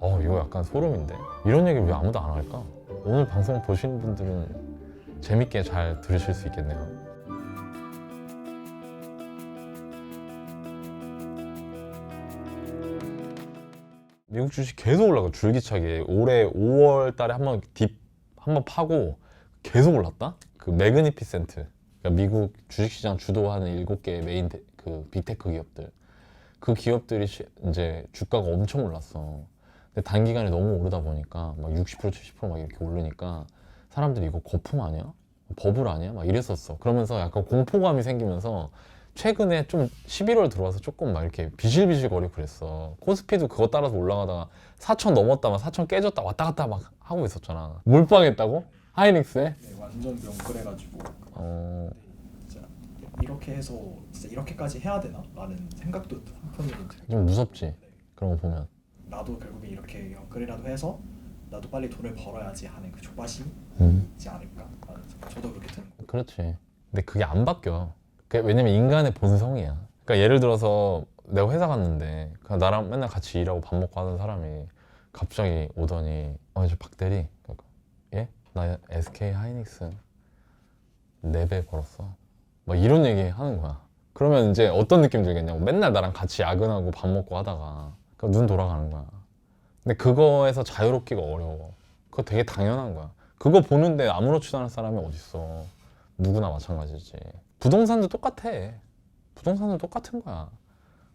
어 이거 약간 소름인데 이런 얘기 왜 아무도 안 할까? 오늘 방송 보시는 분들은 재밌게 잘 들으실 수 있겠네요. 미국 주식 계속 올라가 줄기차게 올해 5월 달에 한 번 딥 한 번 파고 계속 올랐다? 그 매그니피센트 그러니까 미국 주식시장 주도하는 7개의 메인 테- 그 빅테크 기업들 그 기업들이 시- 이제 주가가 엄청 올랐어 근데 단기간에 너무 오르다 보니까 막 60% 70%막 이렇게 오르니까 사람들이 이거 거품 아니야? 버블 아니야? 막 이랬었어 그러면서 약간 공포감이 생기면서 최근에 좀 11월 들어와서 조금 막 이렇게 비실비실 거리고 그랬어. 코스피도 그거 따라서 올라가다가 4천 넘었다 막 4천 깨졌다 왔다 갔다 막 하고 있었잖아. 몰빵했다고? 하이닉스에? 네, 완전 명불해가지고 어, 진짜 이렇게 해서 진짜 이렇게까지 해야 되나? 라는 생각도 한편으로 들어요. 좀 무섭지. 그런 거 보면. 나도 결국에 이렇게 연끌이라도 해서 나도 빨리 돈을 벌어야지 하는 그 조바심이 음. 않을까? 라는 생각. 저도 그렇게 드는 거. 그렇지. 근데 그게 안 바뀌어. 그게 왜냐면 인간의 본성이야. 그러니까 예를 들어서 내가 회사 갔는데 그냥 나랑 맨날 같이 일하고 밥 먹고 하던 사람이 갑자기 오더니 어 이제 박 대리 그러니까, 예? 나 SK 하이닉스 4배 벌었어. 막 이런 얘기 하는 거야. 그러면 이제 어떤 느낌 들겠냐고 맨날 나랑 같이 야근하고 밥 먹고 하다가 그눈 돌아가는 거야. 근데 그거에서 자유롭기가 어려워. 그거 되게 당연한 거야. 그거 보는데 아무렇지도 않은 사람이 어딨어. 누구나 마찬가지지. 부동산도 똑같아. 부동산도 똑같은 거야.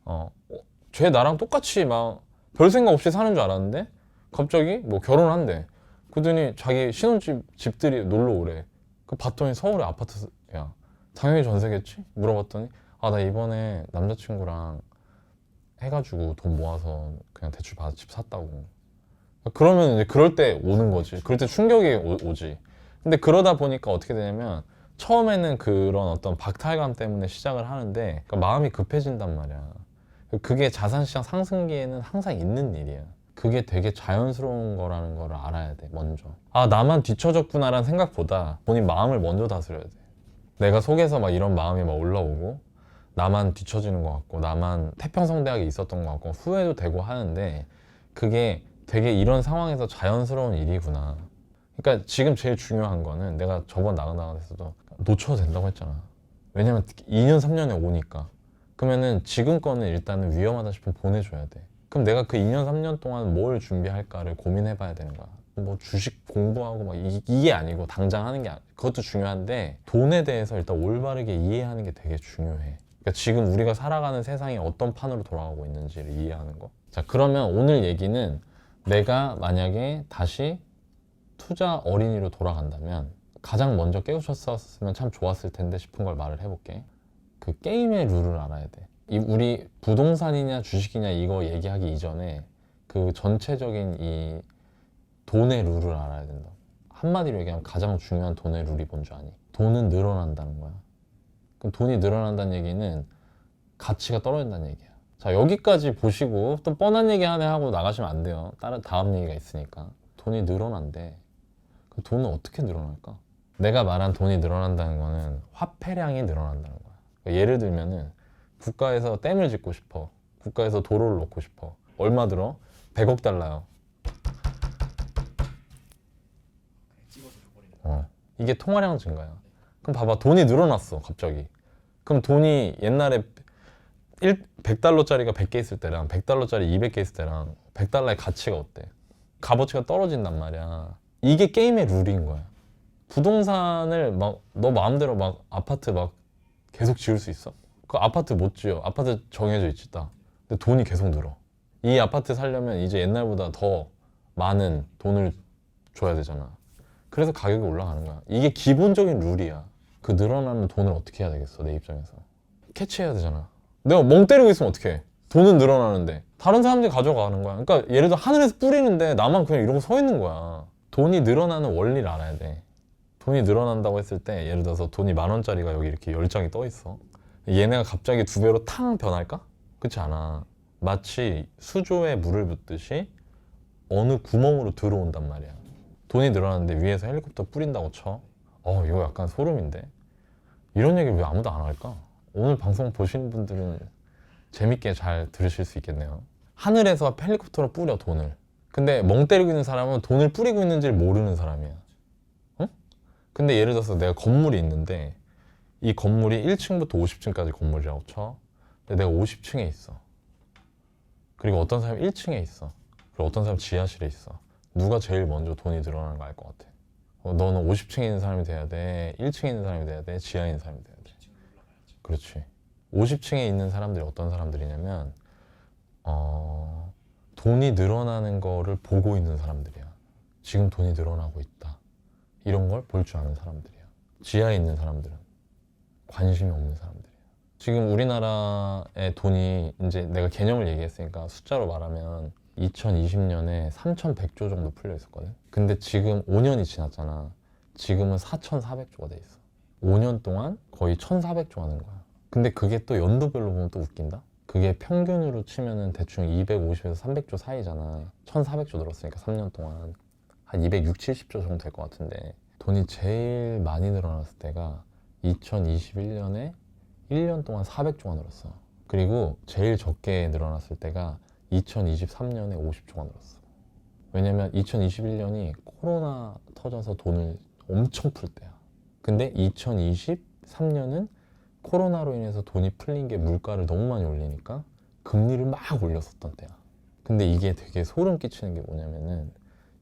어, 어, 쟤 나랑 똑같이 막 별 생각 없이 사는 줄 알았는데 갑자기 뭐 결혼한대. 그러더니 자기 신혼집 집들이 놀러 오래. 그 봤더니 서울에 아파트야. 당연히 전세겠지? 물어봤더니 아 나 이번에 남자친구랑 해가지고 돈 모아서 그냥 대출 받아 집 샀다고. 그러면 이제 그럴 때 오는 거지. 그럴 때 충격이 오, 오지. 근데 그러다 보니까 어떻게 되냐면 처음에는 그런 어떤 박탈감 때문에 시작을 하는데 그러니까 마음이 급해진단 말이야. 그게 자산시장 상승기에는 항상 있는 일이야. 그게 되게 자연스러운 거라는 걸 알아야 돼, 먼저. 아, 나만 뒤처졌구나라는 생각보다 본인 마음을 먼저 다스려야 돼. 내가 속에서 막 이런 마음이 막 올라오고 나만 뒤처지는 것 같고 나만 태평성대학에 있었던 것 같고 후회도 되고 하는데 그게 되게 이런 상황에서 자연스러운 일이구나. 그러니까 지금 제일 중요한 거는 내가 저번 나가 나가서도 놓쳐도 된다고 했잖아. 왜냐면 2년 3년에 오니까. 그러면은 지금 거는 일단은 위험하다 싶으면 보내줘야 돼. 그럼 내가 그 2년 3년 동안 뭘 준비할까를 고민해 봐야 되는 거야. 뭐 주식 공부하고 막 이, 이게 아니고 당장 하는 게 아니- 그것도 중요한데 돈에 대해서 일단 올바르게 이해하는 게 되게 중요해. 그러니까 지금 우리가 살아가는 세상이 어떤 판으로 돌아가고 있는지를 이해하는 거. 자 그러면 오늘 얘기는 내가 만약에 다시 투자 어린이로 돌아간다면 가장 먼저 깨우쳤었으면 참 좋았을 텐데 싶은 걸 말을 해볼게. 그 게임의 룰을 알아야 돼. 이 우리 부동산이냐 주식이냐 이거 얘기하기 이전에 그 전체적인 이 돈의 룰을 알아야 된다. 한마디로 얘기하면 가장 중요한 돈의 룰이 뭔 줄 아니? 돈은 늘어난다는 거야. 그럼 돈이 늘어난다는 얘기는 가치가 떨어진다는 얘기야. 자 여기까지 보시고 또 뻔한 얘기 하나 하고 나가시면 안 돼요. 다른 다음 얘기가 있으니까 돈이 늘어난대. 그 돈은 어떻게 늘어날까? 내가 말한 돈이 늘어난다는 거는 화폐량이 늘어난다는 거야. 그러니까 예를 들면은 국가에서 댐을 짓고 싶어. 국가에서 도로를 놓고 싶어. 얼마 들어? 100억 달러요. 어. 이게 통화량 증가야. 그럼 봐봐. 돈이 늘어났어. 갑자기. 그럼 돈이 옛날에 1, 100달러짜리가 100개 있을 때랑 100달러짜리 200개 있을 때랑 100달러의 가치가 어때? 값어치가 떨어진단 말이야. 이게 게임의 룰인 거야. 부동산을 막 너 마음대로 막 아파트 막 계속 지을 수 있어? 그 아파트 못 지어. 아파트 정해져 있지 딱. 근데 돈이 계속 늘어. 이 아파트 살려면 이제 옛날보다 더 많은 돈을 줘야 되잖아. 그래서 가격이 올라가는 거야. 이게 기본적인 룰이야. 그 늘어나는 돈을 어떻게 해야 되겠어, 내 입장에서. 캐치해야 되잖아. 내가 멍 때리고 있으면 어떡해. 돈은 늘어나는데. 다른 사람들이 가져가는 거야. 그러니까 예를 들어 하늘에서 뿌리는데 나만 그냥 이러고 서 있는 거야. 돈이 늘어나는 원리를 알아야 돼. 돈이 늘어난다고 했을 때 예를 들어서 돈이 만 원짜리가 여기 이렇게 열 장이 떠 있어. 얘네가 갑자기 두 배로 탕 변할까? 그렇지 않아. 마치 수조에 물을 붓듯이 어느 구멍으로 들어온단 말이야. 돈이 늘어났는데 위에서 헬리콥터 뿌린다고 쳐. 어, 이거 약간 소름인데. 이런 얘기를 왜 아무도 안 할까? 오늘 방송 보시는 분들은 재밌게 잘 들으실 수 있겠네요. 하늘에서 헬리콥터로 뿌려 돈을. 근데 멍 때리고 있는 사람은 돈을 뿌리고 있는지를 모르는 사람이야. 어? 근데 예를 들어서 내가 건물이 있는데 이 건물이 1층부터 50층까지 건물이라고 쳐. 근데 내가 50층에 있어. 그리고 어떤 사람이 1층에 있어. 그리고 어떤 사람 지하실에 있어. 누가 제일 먼저 돈이 늘어나는 거 알 것 같아. 어, 너는 50층에 있는 사람이 돼야 돼. 1층에 있는 사람이 돼야 돼. 지하에 있는 사람이 돼야 돼. 그렇지. 50층에 있는 사람들이 어떤 사람들이냐면 어, 돈이 늘어나는 거를 보고 있는 사람들이야. 지금 돈이 늘어나고 있다. 이런 걸 볼 줄 아는 사람들이야. 지하에 있는 사람들은 관심이 없는 사람들이야. 지금 우리나라의 돈이 이제 내가 개념을 얘기했으니까 숫자로 말하면 2020년에 3,100조 정도 풀려 있었거든. 근데 지금 5년이 지났잖아. 지금은 4,400조가 돼 있어. 5년 동안 거의 1,400조 하는 거야. 근데 그게 또 연도별로 보면 또 웃긴다. 그게 평균으로 치면은 대충 250에서 300조 사이잖아. 1,400조 늘었으니까 3년 동안 한 260, 70조 정도 될 것 같은데 돈이 제일 많이 늘어났을 때가 2021년에 1년 동안 400조가 늘었어. 그리고 제일 적게 늘어났을 때가 2023년에 50조가 늘었어. 왜냐면 2021년이 코로나 터져서 돈을 엄청 풀 때야. 근데 2023년은 코로나로 인해서 돈이 풀린 게 물가를 너무 많이 올리니까 금리를 막 올렸었던 때야. 근데 이게 되게 소름 끼치는 게 뭐냐면은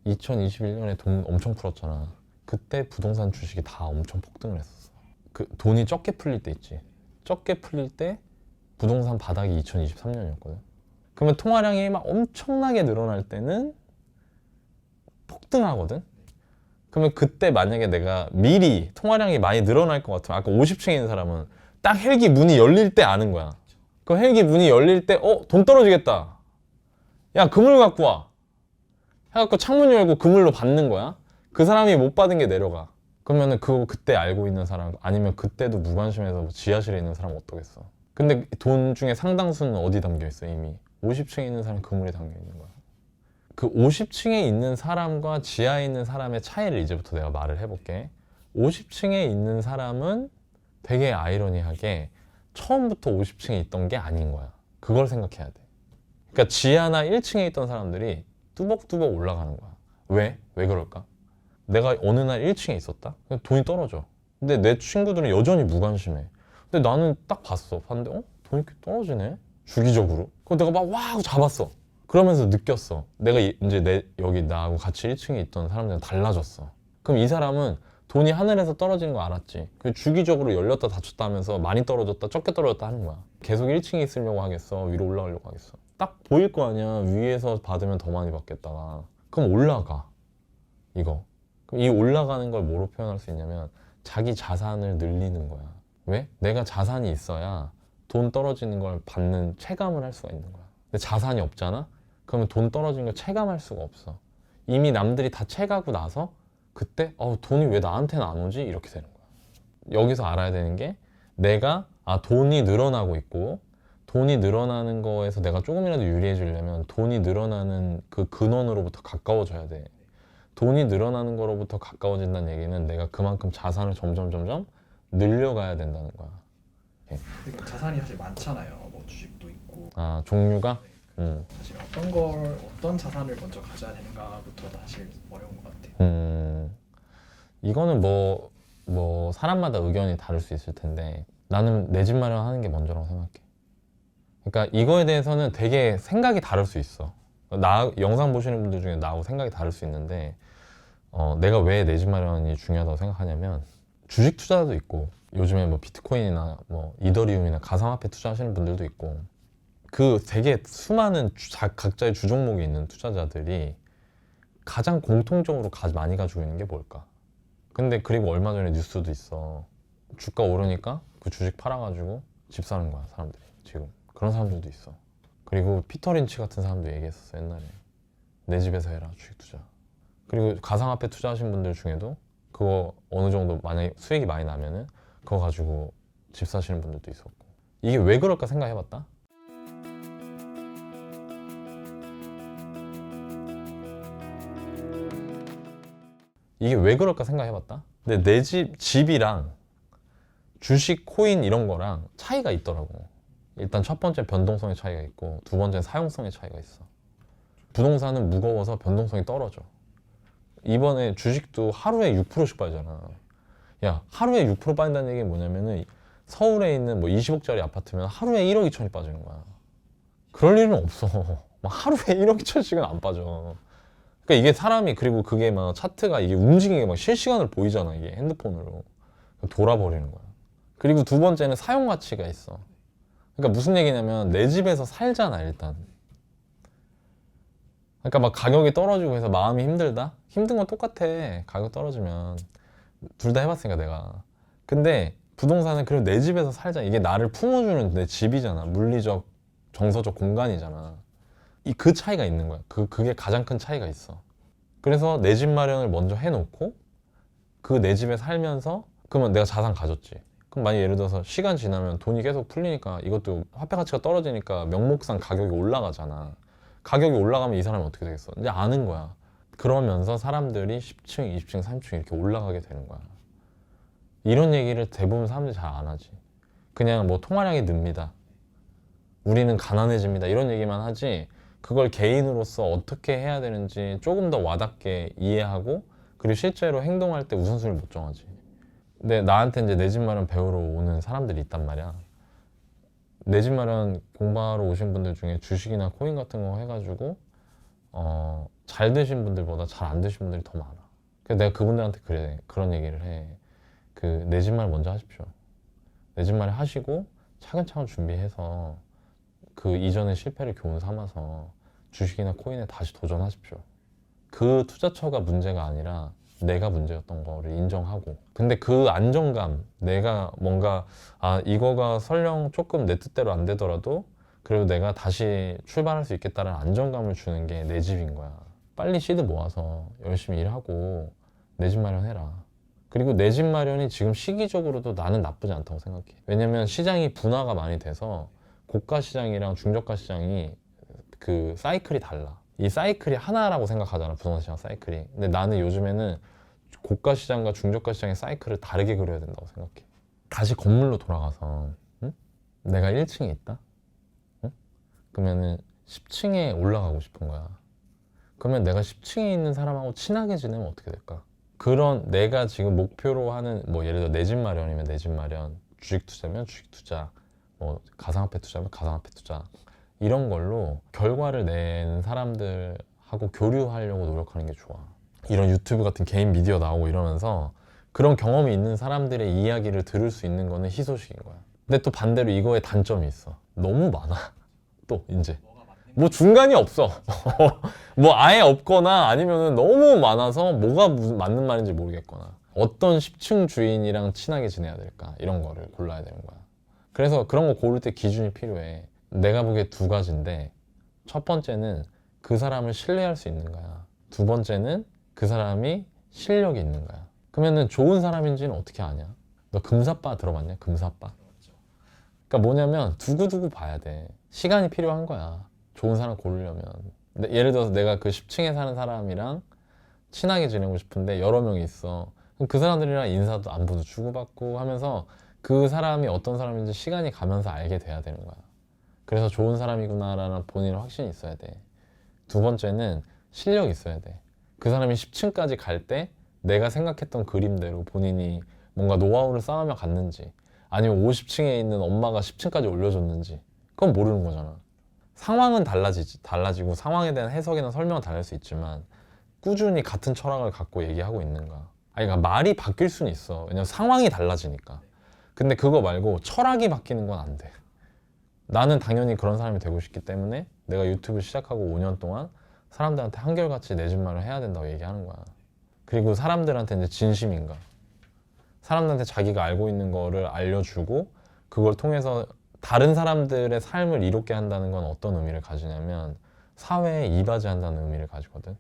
2021년에 돈 엄청 풀었잖아. 그때 부동산 주식이 다 엄청 폭등을 했었어. 그 돈이 적게 풀릴 때 있지. 적게 풀릴 때 부동산 바닥이 2023년이었거든. 그러면 통화량이 막 엄청나게 늘어날 때는 폭등하거든. 그러면 그때 만약에 내가 미리 통화량이 많이 늘어날 것 같으면 아까 50층에 있는 사람은 딱 헬기 문이 열릴 때 아는 거야. 그 헬기 문이 열릴 때 어? 돈 떨어지겠다. 야 그물 갖고 와. 해갖고 창문 열고 그물로 받는 거야. 그 사람이 못 받은 게 내려가. 그러면은 그거 그때 알고 있는 사람 아니면 그때도 무관심해서 뭐 지하실에 있는 사람 어떠겠어. 근데 돈 중에 상당수는 어디 담겨 있어 이미. 50층에 있는 사람 그물에 담겨 있는 거야. 그 50층에 있는 사람과 지하에 있는 사람의 차이를 이제부터 내가 말을 해볼게. 50층에 있는 사람은 되게 아이러니하게 처음부터 50층에 있던 게 아닌 거야. 그걸 생각해야 돼. 그러니까 지하나 1층에 있던 사람들이 뚜벅뚜벅 올라가는 거야. 왜? 왜 그럴까? 내가 어느 날 1층에 있었다? 돈이 떨어져. 근데 내 친구들은 여전히 무관심해. 근데 나는 딱 봤어. 봤는데, 어? 돈이 이렇게 떨어지네? 주기적으로. 그럼 내가 막 와! 하고 잡았어. 그러면서 느꼈어. 내가 이- 이제 내, 여기 나하고 같이 1층에 있던 사람들은 달라졌어. 그럼 이 사람은 돈이 하늘에서 떨어지는 거 알았지. 그 주기적으로 열렸다 닫혔다 하면서 많이 떨어졌다 적게 떨어졌다 하는 거야. 계속 1층에 있으려고 하겠어? 위로 올라가려고 하겠어? 딱 보일 거 아니야. 위에서 받으면 더 많이 받겠다가. 그럼 올라가. 이거. 그럼 이 올라가는 걸 뭐로 표현할 수 있냐면 자기 자산을 늘리는 거야. 왜? 내가 자산이 있어야 돈 떨어지는 걸 받는 체감을 할 수가 있는 거야. 근데 자산이 없잖아? 그러면 돈 떨어지는 걸 체감할 수가 없어. 이미 남들이 다 채가고 나서 그때 어, 돈이 왜 나한테는 안 오지? 이렇게 되는 거야. 여기서 알아야 되는 게 내가 아 돈이 늘어나고 있고 돈이 늘어나는 거에서 내가 조금이라도 유리해지려면 돈이 늘어나는 그 근원으로부터 가까워져야 돼. 돈이 늘어나는 거로부터 가까워진다는 얘기는 내가 그만큼 자산을 점점 점점 늘려가야 된다는 거야. 그러니까 자산이 사실 많잖아요. 뭐 주식도 있고 아 종류가 음, 사실 어떤 걸 어떤 자산을 먼저 가져야 되는가부터 사실 어려운 것 같아요. 음 이거는 뭐 뭐 사람마다 의견이 다를 수 있을 텐데 나는 내 집 마련하는 게 먼저라고 생각해. 그러니까 이거에 대해서는 되게 생각이 다를 수 있어. 나 영상 보시는 분들 중에 나하고 생각이 다를 수 있는데 어, 내가 왜 내 집 마련이 중요하다고 생각하냐면 주식 투자도 있고 요즘에 뭐 비트코인이나 뭐 이더리움이나 가상화폐 투자하시는 분들도 있고 그 되게 수많은 주- 자- 각자의 주종목이 있는 투자자들이 가장 공통적으로 가, 많이 가지고 있는 게 뭘까? 근데 그리고 얼마 전에 뉴스도 있어. 주가 오르니까 그 주식 팔아가지고 집 사는 거야 사람들이 지금 그런 사람들도 있어. 그리고 피터 린치 같은 사람도 얘기했었어 옛날에 내 집에서 해라 주식 투자. 그리고 가상화폐 투자하신 분들 중에도 그거 어느 정도 만약에 수익이 많이 나면은 그거 가지고 집 사시는 분들도 있었고 이게 왜 그럴까 생각해봤다? 이게 왜 그럴까 생각해봤다? 근데 내 집, 집이랑 주식, 코인 이런 거랑 차이가 있더라고. 일단 첫 번째 변동성의 차이가 있고 두 번째는 사용성의 차이가 있어. 부동산은 무거워서 변동성이 떨어져. 이번에 주식도 하루에 6%씩 빠지잖아. 야, 하루에 6% 빠진다는 얘기는 뭐냐면은 서울에 있는 뭐 20억짜리 아파트면 하루에 1억 2천이 빠지는 거야. 그럴 일은 없어. 막 하루에 1억 2천씩은 안 빠져. 그러니까 이게 사람이 그리고 그게 막 차트가 이게 움직이는 게막 실시간으로 보이잖아 이게 핸드폰으로 돌아버리는 거야. 그리고 두 번째는 사용 가치가 있어. 그러니까 무슨 얘기냐면 내 집에서 살잖아 일단. 그러니까 막 가격이 떨어지고 해서 마음이 힘들다? 힘든 건 똑같아. 가격 떨어지면 둘 다 해봤으니까 내가. 근데 부동산은 그래도 내 집에서 살자. 이게 나를 품어주는 내 집이잖아. 물리적, 정서적 공간이잖아. 이 그 차이가 있는 거야. 그 그게 가장 큰 차이가 있어. 그래서 내 집 마련을 먼저 해놓고 그 내 집에 살면서 그러면 내가 자산 가졌지. 그럼 만약 예를 들어서 시간 지나면 돈이 계속 풀리니까 이것도 화폐 가치가 떨어지니까 명목상 가격이 올라가잖아. 가격이 올라가면 이 사람이 어떻게 되겠어? 이제 아는 거야. 그러면서 사람들이 10층, 20층, 30층 이렇게 올라가게 되는 거야. 이런 얘기를 대부분 사람들이 잘 안 하지. 그냥 뭐 통화량이 늡니다. 우리는 가난해집니다. 이런 얘기만 하지. 그걸 개인으로서 어떻게 해야 되는지 조금 더 와닿게 이해하고 그리고 실제로 행동할 때 우선순위를 못 정하지. 근데 나한테 이제 내 집 마련 배우러 오는 사람들이 있단 말이야. 내 집 마련 공부하러 오신 분들 중에 주식이나 코인 같은 거 해가지고 어, 잘 되신 분들보다 잘안 되신 분들이 더 많아. 그래서 내가 그분들한테 그래 그런 얘기를 해. 그 내집 마련 먼저 하십시오. 내집 마련 하시고 차근차근 준비해서 그 이전의 실패를 교훈 삼아서 주식이나 코인에 다시 도전하십시오. 그 투자처가 문제가 아니라 내가 문제였던 거를 인정하고 근데 그 안정감 내가 뭔가 아 이거가 설령 조금 내 뜻대로 안 되더라도 그래도 내가 다시 출발할 수 있겠다는 안정감을 주는 게 내 집인 거야 빨리 시드 모아서 열심히 일하고 내 집 마련해라 그리고 내 집 마련이 지금 시기적으로도 나는 나쁘지 않다고 생각해 왜냐면 시장이 분화가 많이 돼서 고가 시장이랑 중저가 시장이 그 사이클이 달라. 이 사이클이 하나라고 생각하잖아 부동산 시장 사이클이. 근데 나는 요즘에는 고가 시장과 중저가 시장의 사이클을 다르게 그려야 된다고 생각해. 다시 건물로 돌아가서 응? 내가 1층에 있다. 응? 그러면은 10층에 올라가고 싶은 거야. 그러면 내가 10층에 있는 사람하고 친하게 지내면 어떻게 될까? 그런 내가 지금 목표로 하는 뭐 예를 들어 내 집 마련이면 내 집 마련, 주식 투자면 주식 투자, 뭐 가상화폐 투자면 가상화폐 투자 이런 걸로 결과를 내는 사람들하고 교류하려고 노력하는 게 좋아. 이런 유튜브 같은 개인 미디어 나오고 이러면서 그런 경험이 있는 사람들의 이야기를 들을 수 있는 거는 희소식인 거야. 근데 또 반대로 이거에 단점이 있어. 너무 많아. 또 이제 뭐 중간이 없어. 뭐 아예 없거나 아니면은 너무 많아서 뭐가 무슨 맞는 말인지 모르겠거나 어떤 10층 주인이랑 친하게 지내야 될까 이런 거를 골라야 되는 거야. 그래서 그런 거 고를 때 기준이 필요해. 내가 보기에 두 가지인데 첫 번째는 그 사람을 신뢰할 수 있는 거야. 두 번째는 그 사람이 실력이 있는 거야. 그러면은 좋은 사람인지는 어떻게 아냐? 너 금사빠 들어봤냐? 금사빠. 그러니까 뭐냐면 두고두고 봐야 돼. 시간이 필요한 거야. 좋은 사람 고르려면. 예를 들어서 내가 그 10층에 사는 사람이랑 친하게 지내고 싶은데 여러 명이 있어. 그럼 그 사람들이랑 인사도 안부도 주고받고 하면서 그 사람이 어떤 사람인지 시간이 가면서 알게 돼야 되는 거야. 그래서 좋은 사람이구나라는 본인의 확신이 있어야 돼. 두 번째는 실력이 있어야 돼. 그 사람이 10층까지 갈 때 내가 생각했던 그림대로 본인이 뭔가 노하우를 쌓으며 갔는지 아니면 50층에 있는 엄마가 10층까지 올려줬는지 그건 모르는 거잖아. 상황은 달라지지, 달라지고 상황에 대한 해석이나 설명은 다를 수 있지만 꾸준히 같은 철학을 갖고 얘기하고 있는 거야. 아니, 그러니까 말이 바뀔 수는 있어. 왜냐면 상황이 달라지니까. 근데 그거 말고 철학이 바뀌는 건 안 돼. 나는 당연히 그런 사람이 되고 싶기 때문에 내가 유튜브 시작하고 5년 동안 사람들한테 한결같이 내 집 말을 해야 된다고 얘기하는 거야. 그리고 사람들한테 이제 진심인가. 사람들한테 자기가 알고 있는 거를 알려주고 그걸 통해서 다른 사람들의 삶을 이롭게 한다는 건 어떤 의미를 가지냐면 사회에 이바지한다는 의미를 가지거든.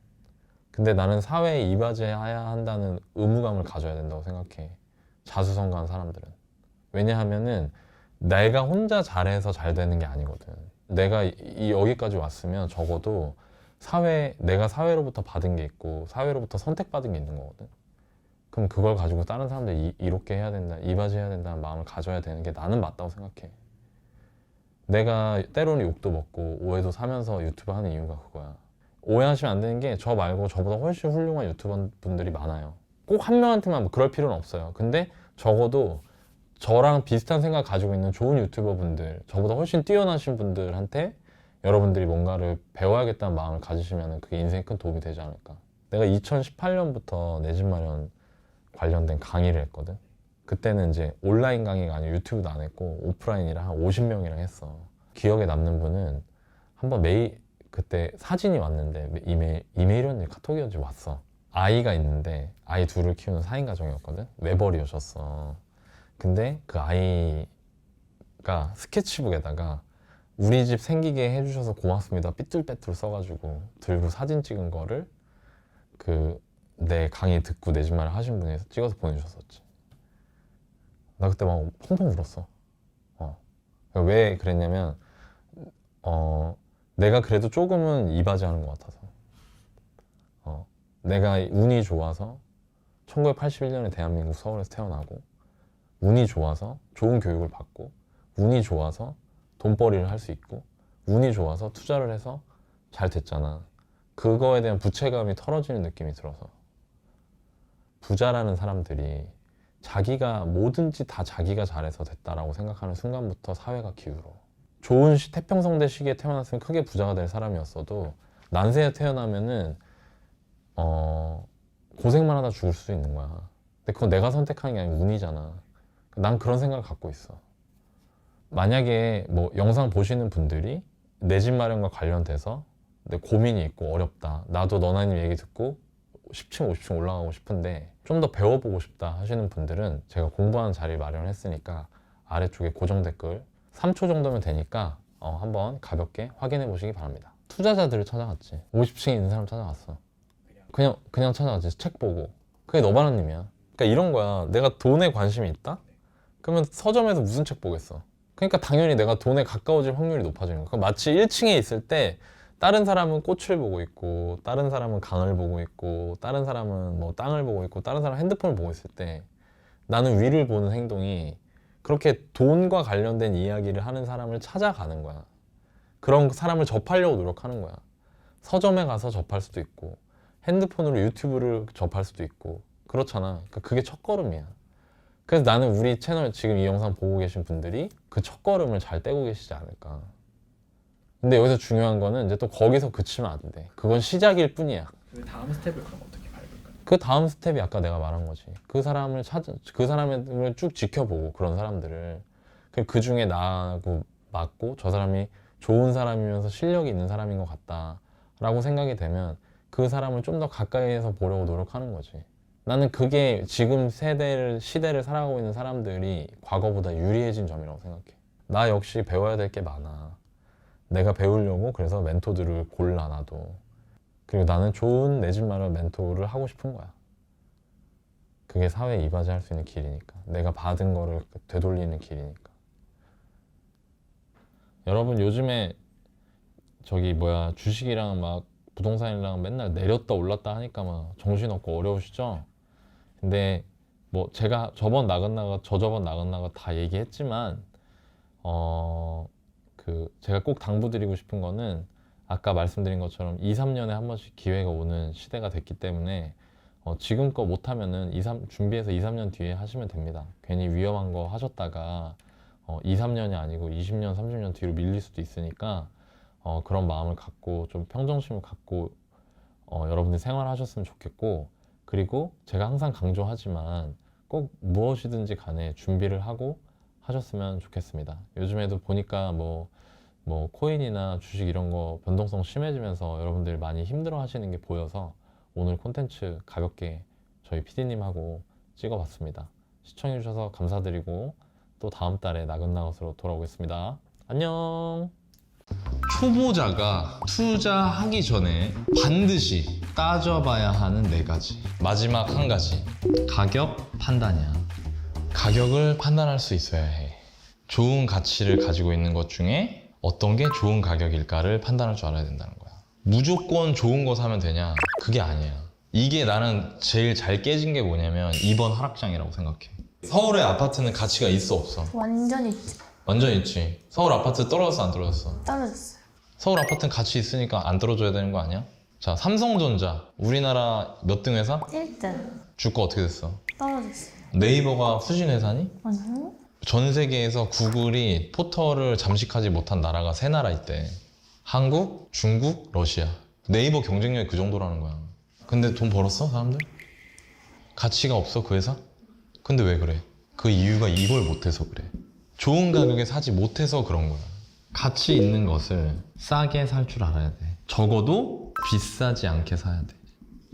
근데 나는 사회에 이바지해야 한다는 의무감을 가져야 된다고 생각해. 자수성가한 사람들은. 왜냐하면은 내가 혼자 잘해서 잘 되는 게 아니거든. 내가 이- 이 여기까지 왔으면 적어도 사회 내가 사회로부터 받은 게 있고 사회로부터 선택받은 게 있는 거거든. 그럼 그걸 가지고 다른 사람들 이, 이롭게 해야 된다, 이바지 해야 된다는 마음을 가져야 되는 게 나는 맞다고 생각해. 내가 때로는 욕도 먹고 오해도 사면서 유튜브 하는 이유가 그거야. 오해하시면 안 되는 게 저 말고 저보다 훨씬 훌륭한 유튜버 분들이 많아요. 꼭 한 명한테만 뭐 그럴 필요는 없어요. 근데 적어도 저랑 비슷한 생각 가지고 있는 좋은 유튜버 분들, 저보다 훨씬 뛰어나신 분들한테 여러분들이 뭔가를 배워야겠다는 마음을 가지시면 그게 인생에 큰 도움이 되지 않을까. 내가 2018년부터 내 집 마련 관련된 강의를 했거든. 그때는 이제 온라인 강의가 아니고 유튜브도 안 했고 오프라인이랑 한 50명이랑 했어. 기억에 남는 분은 한번 메일 그때 사진이 왔는데 이메일 이메일이었는지 카톡이었는지 왔어. 아이가 있는데 아이 둘을 키우는 4인 가정이었거든. 외벌이셨어. 근데 그 아이가 스케치북에다가 우리 집 생기게 해주셔서 고맙습니다. 삐뚤빼뚤 써가지고 들고 사진 찍은 거를 그 내 강의 듣고 내 집 말을 하신 분이 찍어서 보내주셨었지. 나 그때 막 펑펑 울었어. 어. 왜 그랬냐면 어 내가 그래도 조금은 이바지하는 것 같아서. 어 내가 운이 좋아서 1981년에 대한민국 서울에서 태어나고 운이 좋아서 좋은 교육을 받고 운이 좋아서 돈벌이를 할 수 있고 운이 좋아서 투자를 해서 잘 됐잖아. 그거에 대한 부채감이 털어지는 느낌이 들어서 부자라는 사람들이 자기가 뭐든지 다 자기가 잘해서 됐다라고 생각하는 순간부터 사회가 기울어. 좋은 시, 태평성대 시기에 태어났으면 크게 부자가 될 사람이었어도 난세에 태어나면은 어 고생만 하다 죽을 수 있는 거야. 근데 그건 내가 선택하는 게 아니고 운이잖아. 난 그런 생각을 갖고 있어. 만약에 뭐 영상 보시는 분들이 내 집 마련과 관련돼서 내 고민이 있고 어렵다. 나도 너나님 얘기 듣고 10층, 50층 올라가고 싶은데 좀 더 배워보고 싶다 하시는 분들은 제가 공부하는 자리 마련했으니까 아래쪽에 고정 댓글 3초 정도면 되니까 어, 한번 가볍게 확인해 보시기 바랍니다. 투자자들을 찾아갔지. 50층에 있는 사람 찾아갔어. 그냥 그냥 찾아갔지. 책 보고. 그게 너바나님이야. 그러니까 이런 거야. 내가 돈에 관심이 있다? 그러면 서점에서 무슨 책 보겠어? 그러니까 당연히 내가 돈에 가까워질 확률이 높아지는 거야. 마치 1층에 있을 때 다른 사람은 꽃을 보고 있고 다른 사람은 강을 보고 있고 다른 사람은 뭐 땅을 보고 있고 다른 사람은 핸드폰을 보고 있을 때 나는 위를 보는 행동이 그렇게 돈과 관련된 이야기를 하는 사람을 찾아가는 거야. 그런 사람을 접하려고 노력하는 거야. 서점에 가서 접할 수도 있고 핸드폰으로 유튜브를 접할 수도 있고 그렇잖아. 그러니까 그게 첫 걸음이야. 그래서 나는 우리 채널 지금 이 영상 보고 계신 분들이 그 첫 걸음을 잘 떼고 계시지 않을까. 근데 여기서 중요한 거는 이제 또 거기서 그치면 안 돼. 그건 시작일 뿐이야. 그 다음 스텝을 그럼 어떻게 밟을까요? 그 다음 스텝이 아까 내가 말한 거지. 그 사람을 찾, 그 사람을 쭉 지켜보고 그런 사람들을 그 중에 나하고 맞고 저 사람이 좋은 사람이면서 실력이 있는 사람인 것 같다라고 생각이 되면 그 사람을 좀 더 가까이에서 보려고 노력하는 거지. 나는 그게 지금 세대를 시대를 살아가고 있는 사람들이 과거보다 유리해진 점이라고 생각해. 나 역시 배워야 될 게 많아. 내가 배우려고 그래서 멘토들을 골라 나도. 그리고 나는 좋은 내 집 마련 멘토를 하고 싶은 거야. 그게 사회에 이바지할 수 있는 길이니까. 내가 받은 거를 되돌리는 길이니까. 여러분 요즘에 저기 뭐야 주식이랑 막 부동산이랑 맨날 내렸다 올랐다 하니까 막 정신없고 어려우시죠? 근데 뭐 제가 저번 나긋나긋 저저번 나긋나긋 다 얘기했지만 어 그 제가 꼭 당부드리고 싶은 거는 아까 말씀드린 것처럼 2, 3년에 한 번씩 기회가 오는 시대가 됐기 때문에 어, 지금껏 못하면은 2, 3, 준비해서 2, 3년 뒤에 하시면 됩니다. 괜히 위험한 거 하셨다가 어, 2, 3년이 아니고 20년, 30년 뒤로 밀릴 수도 있으니까 어, 그런 마음을 갖고 좀 평정심을 갖고 어, 여러분들 생활하셨으면 좋겠고 그리고 제가 항상 강조하지만 꼭 무엇이든지 간에 준비를 하고 하셨으면 좋겠습니다. 요즘에도 보니까 뭐, 뭐 코인이나 주식 이런 거 변동성 심해지면서 여러분들 많이 힘들어 하시는 게 보여서 오늘 콘텐츠 가볍게 저희 PD님하고 찍어봤습니다. 시청해주셔서 감사드리고 또 다음 달에 나긋나긋으로 돌아오겠습니다. 안녕! 초보자가 투자하기 전에 반드시 따져봐야 하는 네 가지. 마지막 한 가지. 가격 판단이야. 가격을 판단할 수 있어야 해. 좋은 가치를 가지고 있는 것 중에 어떤 게 좋은 가격일까를 판단할 줄 알아야 된다는 거야. 무조건 좋은 거 사면 되냐? 그게 아니야. 이게 나는 제일 잘 깨진 게 뭐냐면 이번 하락장이라고 생각해. 서울의 아파트는 가치가 있어 없어? 완전 있지. 완전 있지. 서울 아파트 떨어졌어 안 떨어졌어? 떨어졌어요. 서울 아파트는 가치 있으니까 안 떨어져야 되는 거 아니야? 자 삼성전자 우리나라 몇 등 회사? 1등 주가 어떻게 됐어? 떨어졌어. 네이버가 후진 회사니? 아니요? 전 세계에서 구글이 포털을 잠식하지 못한 나라가 세 나라 있대. 한국, 중국, 러시아. 네이버 경쟁력이 그 정도라는 거야. 근데 돈 벌었어, 사람들? 가치가 없어, 그 회사? 근데 왜 그래? 그 이유가 이걸 못해서 그래. 좋은 가격에 사지 못해서 그런 거야. 가치 있는 것을 싸게 살 줄 알아야 돼. 적어도 비싸지 않게 사야 돼.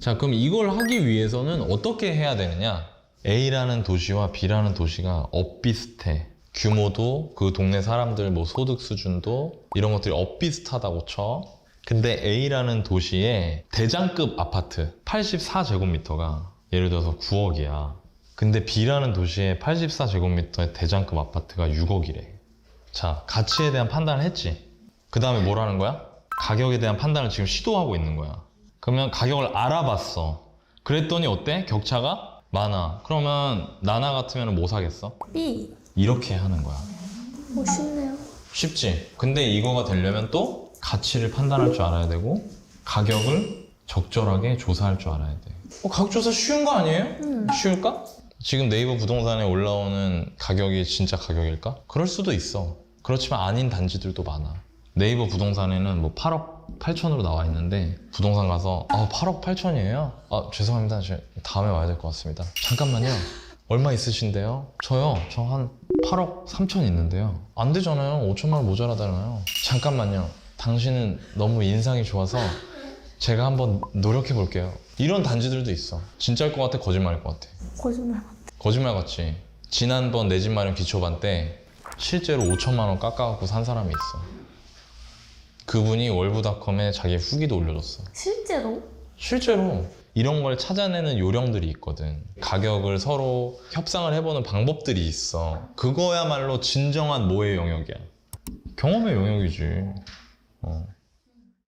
자, 그럼 이걸 하기 위해서는 어떻게 해야 되느냐? A라는 도시와 B라는 도시가 엇비슷해. 규모도 그 동네 사람들 뭐 소득 수준도 이런 것들이 엇비슷하다고 쳐. 근데 A라는 도시의 대장급 아파트 84제곱미터가 예를 들어서 9억이야. 근데 B라는 도시의 84제곱미터의 대장급 아파트가 6억이래. 자, 가치에 대한 판단을 했지. 그 다음에 뭘 하는 거야? 가격에 대한 판단을 지금 시도하고 있는 거야. 그러면 가격을 알아봤어. 그랬더니 어때? 격차가 많아. 그러면 나나 같으면 뭐 사겠어? B. 이렇게 하는 거야. 멋있네요. 쉽지? 근데 이거가 되려면 또 가치를 판단할 줄 알아야 되고 가격을 적절하게 조사할 줄 알아야 돼. 어, 가격 조사 쉬운 거 아니에요? 음. 쉬울까? 지금 네이버 부동산에 올라오는 가격이 진짜 가격일까? 그럴 수도 있어. 그렇지만 아닌 단지들도 많아. 네이버 부동산에는 뭐 8억 8천으로 나와 있는데 부동산 가서 아 8억 8천이에요? 아 죄송합니다. 저 다음에 와야 될 것 같습니다. 잠깐만요. 얼마 있으신데요? 저요. 저 한 8억 3천 있는데요. 안 되잖아요. 5천만 원 모자라잖아요. 잠깐만요. 당신은 너무 인상이 좋아서 제가 한번 노력해 볼게요. 이런 단지들도 있어. 진짜일 것 같아? 거짓말일 것 같아? 거짓말. 거짓말 같지. 지난번 내 집 마련 기초반 때 실제로 5천만 원 깎아갖고 산 사람이 있어. 그분이 월부닷컴에 자기 후기도 올려줬어. 실제로? 실제로 이런 걸 찾아내는 요령들이 있거든. 가격을 서로 협상을 해보는 방법들이 있어. 그거야말로 진정한 뭐의 영역이야. 경험의 영역이지. 어.